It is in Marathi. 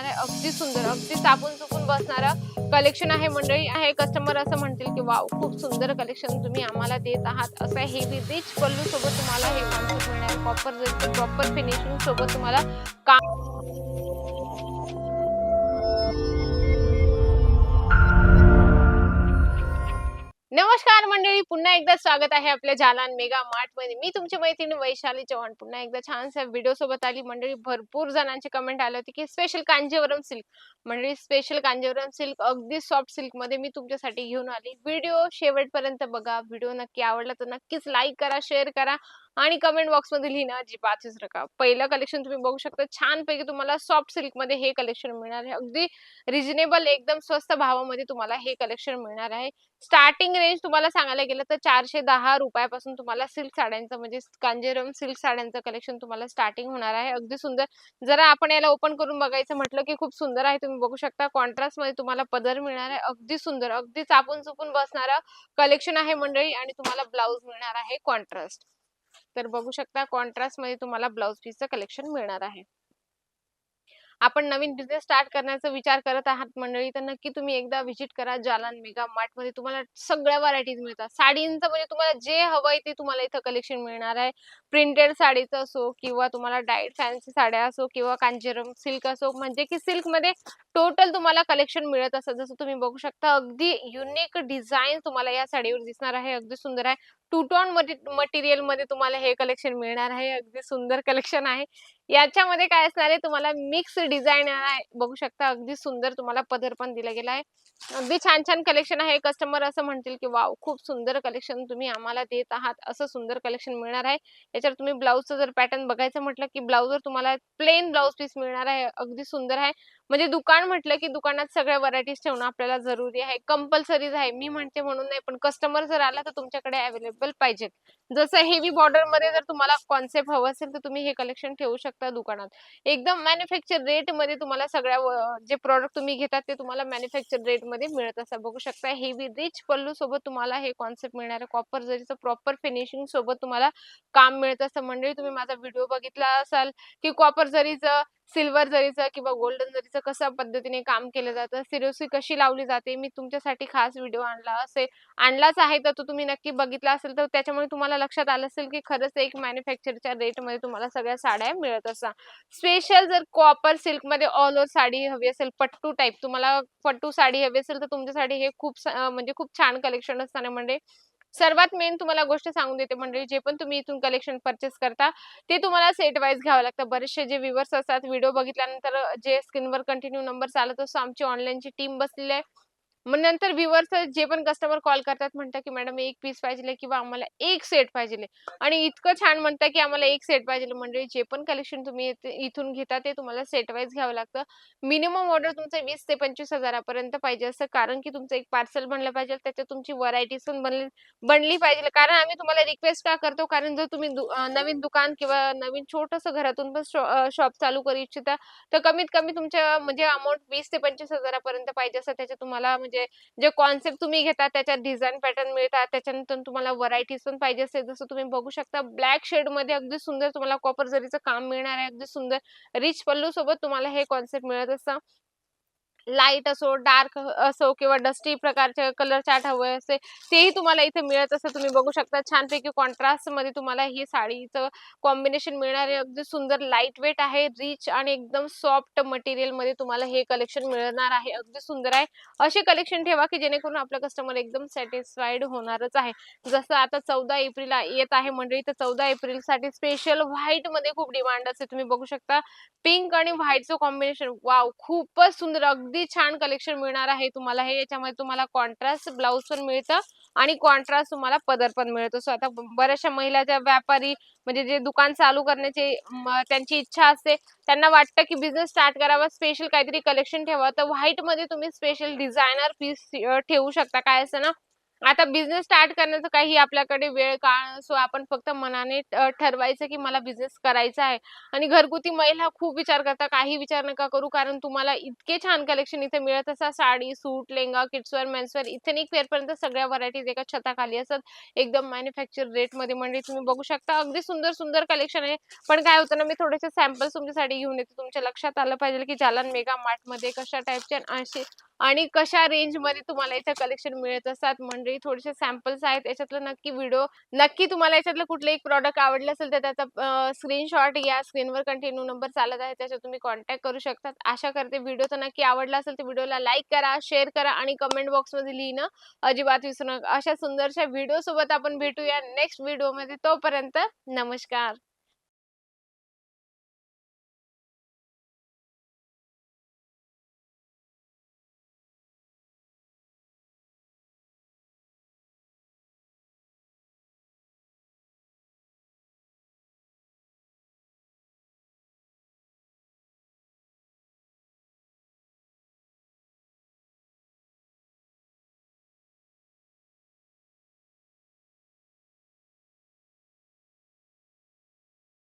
मिळणार आहे. अगदी सुंदर अगदी चापून चुकून बसणारं कलेक्शन आहे मंडळी आहे कस्टमर असं म्हणतील की वाव खूप सुंदर कलेक्शन तुम्ही आम्हाला देत आहात. असं हेवी रिच पल्लू सोबत तुम्हाला हे कॉन्सेप्ट मिळणार. प्रॉपर प्रॉपर फिनिशिंग सोबत तुम्हाला काम नमस्कार मंडळी पुन्हा एकदा स्वागत आहे आपल्या जालान मेगा मार्टमध्ये. मी तुमची मैत्रिणी वैशाली चव्हाण. पुन्हा एकदा छानसा व्हिडिओ सोबत आली. मंडळी भरपूर जणांचे कमेंट आले होते की स्पेशल कांजीवरम सिल्क मंडळी स्पेशल कांजीवरम सिल्क अगदी सॉफ्ट सिल्कमध्ये मी तुमच्यासाठी घेऊन आली. व्हिडिओ शेवटपर्यंत बघा. व्हिडिओ नक्की आवडला तर नक्कीच लाईक करा शेअर करा. आणि कमेंट बॉक्समध्ये लिहिणं अजिबात विसरू नका. पहिलं कलेक्शन तुम्ही बघू शकता. छान पैकी तुम्हाला सॉफ्ट सिल्कमध्ये हे कलेक्शन मिळणार आहे. अगदी रिजनेबल एकदम स्वस्त भावामध्ये तुम्हाला हे कलेक्शन मिळणार आहे. स्टार्टिंग रेंज तुम्हाला सांगायला गेलं तर चारशे दहा रुपयापासून तुम्हाला सिल्क साड्यांचं म्हणजे कांजेरम सिल्क साड्यांचं कलेक्शन तुम्हाला स्टार्टिंग होणार आहे. अगदी सुंदर. जरा आपण याला ओपन करून बघायचं म्हटलं की खूप सुंदर आहे. तुम्ही बघू शकता. कॉन्ट्रास्टमध्ये तुम्हाला पदर मिळणार आहे. अगदी सुंदर. अगदी चापून चुपून बसणारं कलेक्शन आहे मंडळी आणि तुम्हाला ब्लाऊज मिळणार आहे कॉन्ट्रास्ट तर बघू शकता कॉन्ट्रास्टमध्ये तुम्हाला ब्लाऊज पीसचं कलेक्शन मिळणार आहे. आपण नवीन बिझनेस स्टार्ट करण्याचा विचार करत आहात मंडळी तर नक्की तुम्ही एकदा व्हिजिट करा जालान मेगा मार्टमध्ये. तुम्हाला सगळ्या व्हरायटीज मिळतात. साडींचं म्हणजे तुम्हाला जे हवंय ते तुम्हाला इथं कलेक्शन मिळणार आहे. प्रिंटेड साडीचं असो किंवा तुम्हाला डायट फॅन्सी साड्या असो किंवा कांजीरम सिल्क असो म्हणजे की सिल्कमध्ये टोटल तुम्हाला कलेक्शन मिळत असतं जसं तुम्ही बघू शकता अगदी युनिक डिझाईन तुम्हाला या साडीवर दिसणार आहे. अगदी सुंदर आहे. टू टॉन मटेरियलमध्ये तुम्हाला हे कलेक्शन मिळणार आहे. अगदी सुंदर कलेक्शन आहे. याच्यामध्ये काय असणार आहे तुम्हाला मिक्स डिझाईन आहे. बघू शकता अगदी सुंदर तुम्हाला पदर पण दिला गेला आहे. अगदी छान छान कलेक्शन आहे. कस्टमर असं म्हणतील की वाव खूप सुंदर कलेक्शन तुम्ही आम्हाला देत आहात. असं सुंदर कलेक्शन मिळणार आहे. याच्यावर तुम्ही ब्लाऊजचं जर पॅटर्न बघायचं म्हटलं की ब्लाऊजवर तुम्हाला प्लेन ब्लाऊज पीस मिळणार आहे. अगदी सुंदर आहे. म्हणजे दुकान म्हटलं की दुकानात सगळ्या व्हरायटीज ठेवणं आपल्याला जरुरी आहे. कंपल्सरीज आहे. मी म्हणते म्हणून नाही पण कस्टमर जर आला तर तुमच्याकडे अवेलेबल पाहिजेत. जसं हेवी बॉर्डरमध्ये जर तुम्हाला कॉन्सेप्ट हवं असेल तर तुम्ही हे कलेक्शन ठेवू शकता. दुकानात. एकदम मॅन्युफॅक्चर रेटमध्ये तुम्हाला सगळ्या जे प्रॉडक्ट तुम्ही घेतात ते तुम्हाला मॅन्युफॅक्चर रेटमध्ये मिळत असं बघू शकता हेवी रिच पल्लू सोबत तुम्हाला हे कॉन्सेप्ट मिळणार आहे. कॉपर जरीचं प्रॉपर फिनिशिंग सोबत तुम्हाला काम मिळत असतं. मंडळी तुम्ही माझा व्हिडिओ बघितला असाल की कॉपर जरीचं सिल्वर जरीचं किंवा गोल्डन जरीचं कशा पद्धतीने काम केलं जातं सिरोसी कशी लावली जाते? मी तुमच्यासाठी खास व्हिडिओ आणला असेल आणलाच आहे तर तो तुम्ही नक्की बघितला असेल तर त्याच्यामुळे तुम्हाला लक्षात आलं असेल की खरंच एक मॅन्युफॅक्चरच्या रेटमध्ये तुम्हाला सगळ्या साड्या मिळत असतात. स्पेशल जर कॉपर सिल्कमध्ये ऑल ओव्हर साडी हवी असेल पट्टू टाईप तुम्हाला पट्टू साडी हवी असेल तर तुमच्यासाठी हे खूप म्हणजे खूप छान कलेक्शन असताना म्हणजे सर्वात मेन तुम्हाला गोष्ट सांगून देते मंडळी जे पण तुम्ही इथून कलेक्शन परचेस करता ते तुम्हाला सेट वाईज घ्यावं लागतं. बरेचसे जे व्ह्युअर्स असतात व्हिडिओ बघितल्यानंतर जे स्क्रीनवर कंटिन्यू नंबर चालत असतो आमची ऑनलाईनची टीम बसलेली आहे. मग नंतर व्ह्युअर्स जे पण कस्टमर कॉल करतात म्हणतात की मॅडम एक पीस पाहिजे किंवा आम्हाला एक सेट पाहिजे आणि इतकं छान म्हणतात की आम्हाला एक सेट पाहिजे म्हणजे जे पण कलेक्शन तुम्ही इथे- इथून घेता ते तुम्हाला सेट वाईज घ्यावं लागतं. मिनिमम ऑर्डर तुमचं वीस ते पंचवीस हजारापर्यंत पाहिजे असं. कारण की तुमचं एक पार्सल बनलं पाहिजे त्याच्यात तुमची व्हरायटीज पण बनली बनली पाहिजे. कारण आम्ही तुम्हाला रिक्वेस्ट का करतो? कारण जर तुम्ही नवीन दुकान किंवा नवीन छोटंसं घरातून पण शॉप चालू करू इच्छिता तर कमीत कमी तुमच्या म्हणजे अमाऊंट वीस ते पंचवीस हजारापर्यंत पाहिजे असं. त्याच्यात तुम्हाला म्हणजे जे कॉन्सेप्ट तुम्ही घेता त्याच्यात डिझाईन पॅटर्न मिळतात त्याच्यानंतर तुम्हाला व्हरायटीज पण पाहिजे असेल. जसं तुम्ही बघू शकता ब्लॅक शेडमध्ये अगदी सुंदर तुम्हाला कॉपर जरीचं काम मिळणार आहे अगदी सुंदर रिच पल्लू सोबत तुम्हाला हे कॉन्सेप्ट मिळत असतं. लाइट असो डार्क असो किंवा डस्टी प्रकारचे कलर चार्ट हवे असे तेही तुम्हाला इथे मिळत असं तुम्ही बघू शकता छानपैकी कॉन्ट्रास्टमध्ये तुम्हाला ही साडीचं कॉम्बिनेशन मिळणार आहे अगदी सुंदर लाइट वेट आहे रिच आणि एकदम सॉफ्ट मटेरियलमध्ये तुम्हाला हे कलेक्शन मिळणार आहे. अगदी सुंदर आहे. असे कलेक्शन ठेवा की जेणेकरून आपला कस्टमर एकदम सॅटिस्फाईड होणारच आहे. जसं आता चौदा एप्रिल येत आहे मंडळी तर चौदा एप्रिलसाठी स्पेशल व्हाईटमध्ये खूप डिमांड असते. तुम्ही बघू शकता पिंक आणि व्हाईटचं कॉम्बिनेशन वाव खूपच सुंदर अगदी छान कलेक्शन मिळणार आहे. तुम्हाला हे याच्यामध्ये तुम्हाला कॉन्ट्रास्ट ब्लाऊज पण मिळतं आणि कॉन्ट्रास्ट तुम्हाला पदर पण मिळतो. सो आता बऱ्याचशा महिला ज्या व्यापारी म्हणजे जे दुकान चालू करण्याची त्यांची इच्छा असते त्यांना वाटतं की बिझनेस स्टार्ट करावा स्पेशल काहीतरी कलेक्शन ठेवा तर व्हाईटमध्ये तुम्ही स्पेशल डिझायनर पीस ठेवू शकता. काय असं ना आता बिझनेस स्टार्ट करण्याचा काही आपल्याकडे वेळ काळ नसतो. आपण फक्त मनाने ठरवायचं की मला बिझनेस करायचा आहे आणि घरगुती महिला खूप विचार करतात. काही विचार नका करू कारण तुम्हाला इतके छान कलेक्शन इथे मिळत असतात. साडी, सूट, लेंगा किड्सवर वेअर, इथे वेअर, इथेनिक वेअरपर्यंत सगळ्या व्हरायटीज एका छताखाली असतात. एकदम मॅन्युफॅक्चर रेटमध्ये म्हणजे तुम्ही बघू शकता. अगदी सुंदर, सुंदर कलेक्शन आहे. पण काय होतं ना, मी थोडेसे सॅम्पल्स तुमच्यासाठी घेऊन येते. तुमच्या लक्षात आलं पाहिजे की जालन मेगा मार्टमध्ये कशा टाईपचे असे आणि कशा रेंजमध्ये तुम्हाला याच्या कलेक्शन मिळत असतात. मंडळी थोडेसे सॅम्पल्स आहेत. याच्यातलं नक्की व्हिडिओ नक्की तुम्हाला याच्यातलं कुठलं एक प्रॉडक्ट आवडलं असेल तर त्याचा स्क्रीनशॉट या स्क्रीनवर कंटिन्यू नंबर चालत आहे. त्याच्यावर तुम्ही कॉन्टॅक्ट करू शकतात. आशा करते व्हिडिओ तर नक्की आवडला असेल तर व्हिडिओला लाईक करा, शेअर करा आणि कमेंट बॉक्समध्ये लिहिणं अजिबात विसरू नका. अशा सुंदरशा व्हिडिओसोबत आपण भेटूया नेक्स्ट व्हिडिओमध्ये. तोपर्यंत नमस्कार.